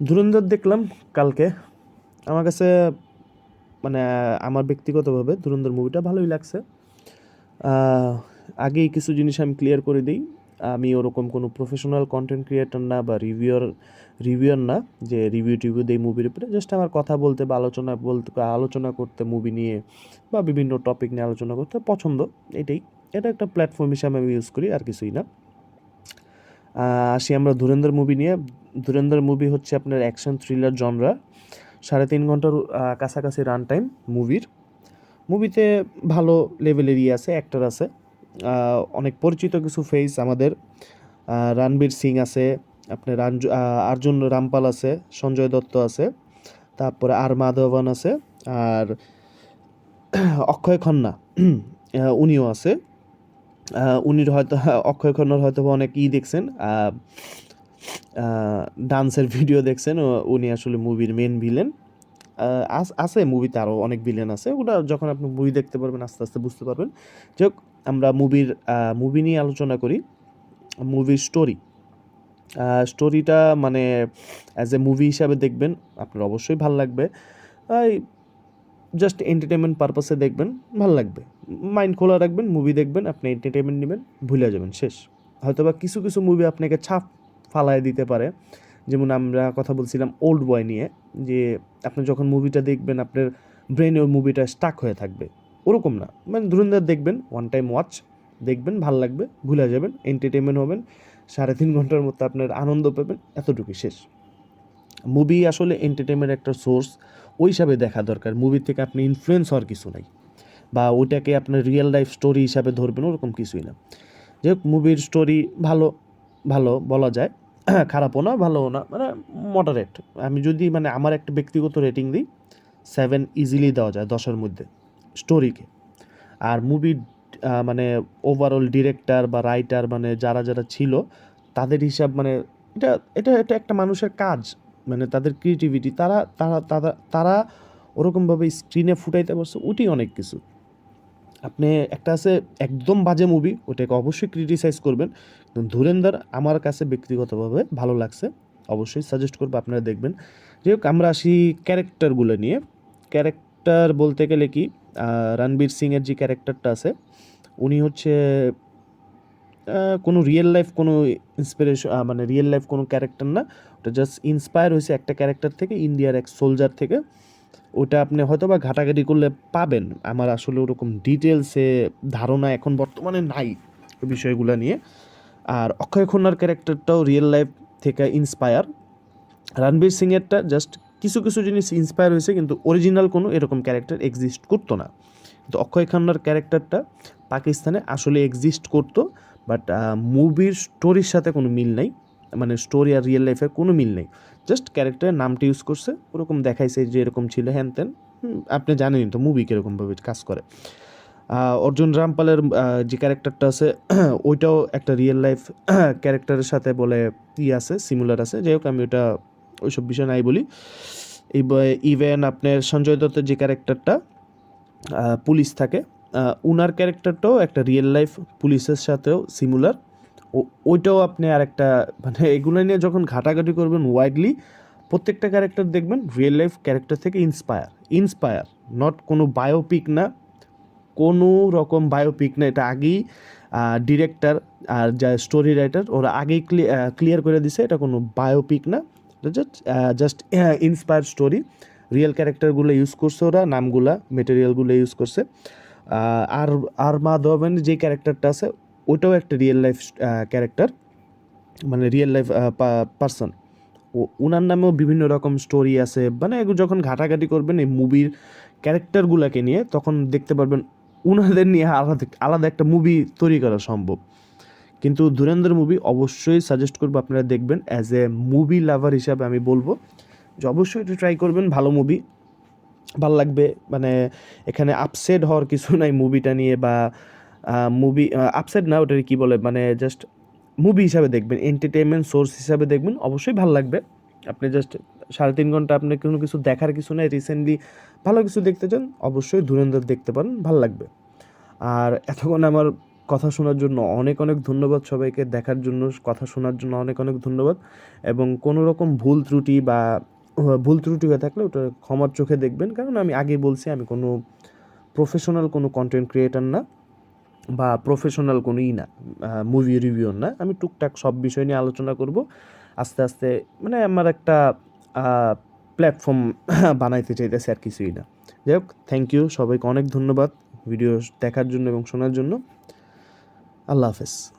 ধুরন্ধর দেখলাম কালকে। আমার কাছে মানে আমার ব্যক্তিগতভাবে ধুরন্ধর মুভিটা ভালোই লাগছে। আগেই কিছু জিনিস আমি ক্লিয়ার করে দিই। আমি ওরকম কোনো প্রফেশনাল কন্টেন্ট ক্রিয়েটর না বা রিভিউয়ার রিভিউয়ার না যে রিভিউ টিভিউ দিই মুভির উপরে। জাস্ট আমার কথা বলতে বা আলোচনা বলতে, আলোচনা করতে মুভি নিয়ে বা বিভিন্ন টপিক নিয়ে আলোচনা করতে পছন্দ, এটাই। এটা একটা প্ল্যাটফর্ম হিসাবে আমি ইউজ করি, আর কিছুই না। আসি আমরা ধুরেন্দ্র মুভি নিয়ে। ধুরেন্দ্র মুভি হচ্ছে আপনার অ্যাকশন থ্রিলার জনরা সাড়ে তিন ঘণ্টার কাছাকাছি রান টাইম মুভির মুভিতে ভালো লেভেলের ইয়ে আছে অ্যাক্টর আছে। অনেক পরিচিত কিছু ফেস আমাদের। রণবীর সিং আছে, আপনার অর্জুন রামপাল আছে, সঞ্জয় দত্ত আছে। তারপরে আর মাধবন আছে, আর অক্ষয় খন্না উনিও আছে। উনির হয়তো, অক্ষয় খন্নার হয়তো অনেক ই দেখছেন ডান্সের ভিডিও দেখছেন উনি আসলে মুভির মেন ভিলেন আছে মুভিতে আরও অনেক ভিলেন আছে ওটা যখন আপনি মুভি দেখতে পারবেন, আস্তে আস্তে বুঝতে পারবেন। যাই আমরা মুভির মুভি নিয়ে আলোচনা করি মুভির স্টোরি স্টোরিটা মানে অ্যাজ এ মুভি হিসাবে দেখবেন, আপনার অবশ্যই ভালো লাগবে। জাস্ট এন্টারটেনমেন্ট পারপাসে দেখবেন, ভালো লাগবে। মাইন্ড খোলা রাখবেন মুভি দেখবেন, আপনি এন্টারটেনমেন্ট নেবেন, ভুলে যাবেন, শেষ। হয়তোবা কিছু কিছু মুভি আপনাকে ছাপ ফালায় দিতে পারে। যেমন আমরা কথা বলছিলাম ওল্ড বয় নিয়ে, যে আপনি যখন মুভিটা দেখবেন, আপনার ব্রেনে ওই মুভিটা স্টাক হয়ে থাকবে। ওরকম না। মানে ধরুন দেখবেন ওয়ান টাইম ওয়াচ দেখবেন, ভালো লাগবে, ভুলে যাবেন এন্টারটেনমেন্ট হবেন, সাড়ে তিন ঘণ্টার মতো আপনার আনন্দ পাবেন, এতটুকুই শেষ। মুভি আসলে এন্টারটেনমেন্ট একটা সোর্স ওই হিসাবে দেখা দরকার। মুভি থেকে আপনি ইনফ্লুয়েন্স হওয়ার কিছু নাই। বা ওইটাকে আপনার রিয়েল লাইফ স্টোরি হিসাবে ধরবেন, ওরকম কিছুই না। যাই হোক মুভির স্টোরি ভালো ভালো বলা যায়। খারাপও না, ভালোও না মানে মডারেট আমি যদি মানে আমার একটা ব্যক্তিগত রেটিং দিই সেভেন ইজিলি দেওয়া যায় দশের মধ্যে স্টোরিকে আর মুভির মানে ওভারঅল ডিরেক্টর বা রাইটার মানে যারা যারা ছিল, তাদের হিসাব মানে এটা এটা এটা একটা মানুষের কাজ মানে তাদের ক্রিয়েটিভিটি তারা তারা তারা তারা ওরকমভাবে স্ক্রিনে ফুটাইতে পারছে ওটি অনেক কিছু। আপনি একটা আছে একদম বাজে মুভি ওটাকে অবশ্যই ক্রিটিসাইজ করবেন। ধুরেন্দার আমার কাছে ব্যক্তিগতভাবে ভালো লাগছে। অবশ্যই সাজেস্ট করব, আপনারা দেখবেন। যাই হোক, আমরা আসি ক্যারেক্টারগুলো নিয়ে। ক্যারেক্টার বলতে গেলে কি? রণবীর সিংয়ের যে ক্যারেক্টারটা আছে, উনি হচ্ছে কোনো রিয়েল লাইফ কোনো ইন্সপিরেশন মানে রিয়েল লাইফ কোনো ক্যারেক্টার না। ওটা জাস্ট ইন্সপায়ার হয়েছে একটা ক্যারেক্টার থেকে ইন্ডিয়ার এক সোলজার থেকে। ওটা আপনি হয়তো বা ঘাটাঘাটি করলে পাবেন। আমার আসলে ওরকম ডিটেলসে ধারণা এখন বর্তমানে নাই বিষয়গুলো নিয়ে। আর অক্ষয় খন্নার ক্যারেক্টারটাও রিয়েল লাইফ থেকে ইন্সপায়ার রণবীর সিংয়েরটা জাস্ট কিছু কিছু জিনিস ইন্সপায়ার হয়েছে, কিন্তু অরিজিনাল কোনো এরকম ক্যারেক্টার এক্সিস্ট করতো না। কিন্তু অক্ষয় খান্নার ক্যারেক্টারটা পাকিস্তানে আসলে এক্সিস্ট করতো বাট মুভির স্টোরির সাথে কোনো মিল নাই। মানে স্টোরি আর রিয়েল লাইফের কোনো মিল নেই। জাস্ট ক্যারেক্টারের নামটা ইউজ করছে, ওরকম দেখাইছে যে এরকম ছিল, হ্যান ত্যান। আপনি জানেনই তো মুভি কীরকমভাবে কাজ করে। অর্জুন রামপালের যে ক্যারেক্টারটা আছে, ওইটাও একটা রিয়েল লাইফ ক্যারেক্টারের সাথে বলে ই আছে সিমিলার আছে। যাই হোক, আমি ওটা ওইসব বিষয় নাই বলি। ইভেন আপনার সঞ্জয় দত্তের যে ক্যারেক্টারটা পুলিশ থাকে উনার ক্যারেক্টারটাও একটা রিয়েল লাইফ পুলিশের সাথেও সিমিলার ওইটাও আপনি আরেকটা মানে এগুলো নিয়ে যখন ঘাটাঘাটি করবেন ওয়াইডলি প্রত্যেকটা ক্যারেক্টার দেখবেন রিয়েল লাইফ ক্যারেক্টার থেকে ইন্সপায়ার ইন্সপায়ার নট কোনো বায়োপিক না, কোনো রকম বায়োপিক না, এটা আগেই ডিরেক্টর আর যা স্টোরি রাইটার ওরা আগেই ক্লিয়ার করে দিছে, এটা কোনো বায়োপিক না just just inspire story real ক্যারেক্টারগুলো use করছে ওরা, নামগুলা মেটেরিয়ালগুলো ইউজ করছে আর আর মাধবনের যে ক্যারেক্টারটা আছে ওটাও একটা রিয়েল লাইফ ক্যারেক্টার মানে রিয়েল লাইফ পার্সন ও ওনার নামেও বিভিন্ন রকম স্টোরি আছে। মানে যখন ঘাটাঘাটি করবেন এই মুভির ক্যারেক্টারগুলোকে নিয়ে, তখন দেখতে পারবেন উনাদের নিয়ে আলাদা আলাদা একটা মুভি তৈরি করা সম্ভব। কিন্তু ধুরেন্দ্র মুভি অবশ্যই সাজেস্ট করব আপনারা দেখবেন অ্যাজ এ মুভি লাভার হিসাবে আমি বলব। যে অবশ্যই এটা ট্রাই করবেন, ভালো মুভি ভালো লাগবে। মানে এখানে আপসেট হওয়ার কিছু নাই মুভিটা নিয়ে বা মুভি আপসেট না ওটা কী বলে মানে জাস্ট মুভি হিসাবে দেখবেন এন্টারটেনমেন্ট সোর্স হিসাবে দেখবেন, অবশ্যই ভালো লাগবে। আপনি জাস্ট সাড়ে তিন ঘণ্টা আপনার কোনো কিছু দেখার কিছু নাই রিসেন্টলি ভালো কিছু দেখতে চান, অবশ্যই ধুরন্ধর দেখতে পারেন, ভালো লাগবে। আর এতক্ষণ আমার কথা শোনার জন্য অনেক অনেক ধন্যবাদ সবাইকে, দেখার জন্য, কথা শোনার জন্য অনেক অনেক ধন্যবাদ। এবং কোনো রকম ভুল ত্রুটি বা, ভুল ত্রুটি হয়ে থাকলে ওটা ক্ষমার চোখে দেখবেন, কারণ আমি আগে বলছি, আমি কোনো প্রফেশনাল কোনো কন্টেন্ট ক্রিয়েটার না। বা প্রফেশনাল কোনো ই না মুভি রিভিউ না, আমি টুকটাক সব বিষয় নিয়ে আলোচনা করব। আস্তে আস্তে মানে আমার একটা প্ল্যাটফর্ম বানাইতে চাইতেছে আর কিছুই না। যাই হোক থ্যাংক ইউ সবাইকে অনেক ধন্যবাদ ভিডিও দেখার জন্য এবং শোনার জন্য। আল্লাহ হাফেজ।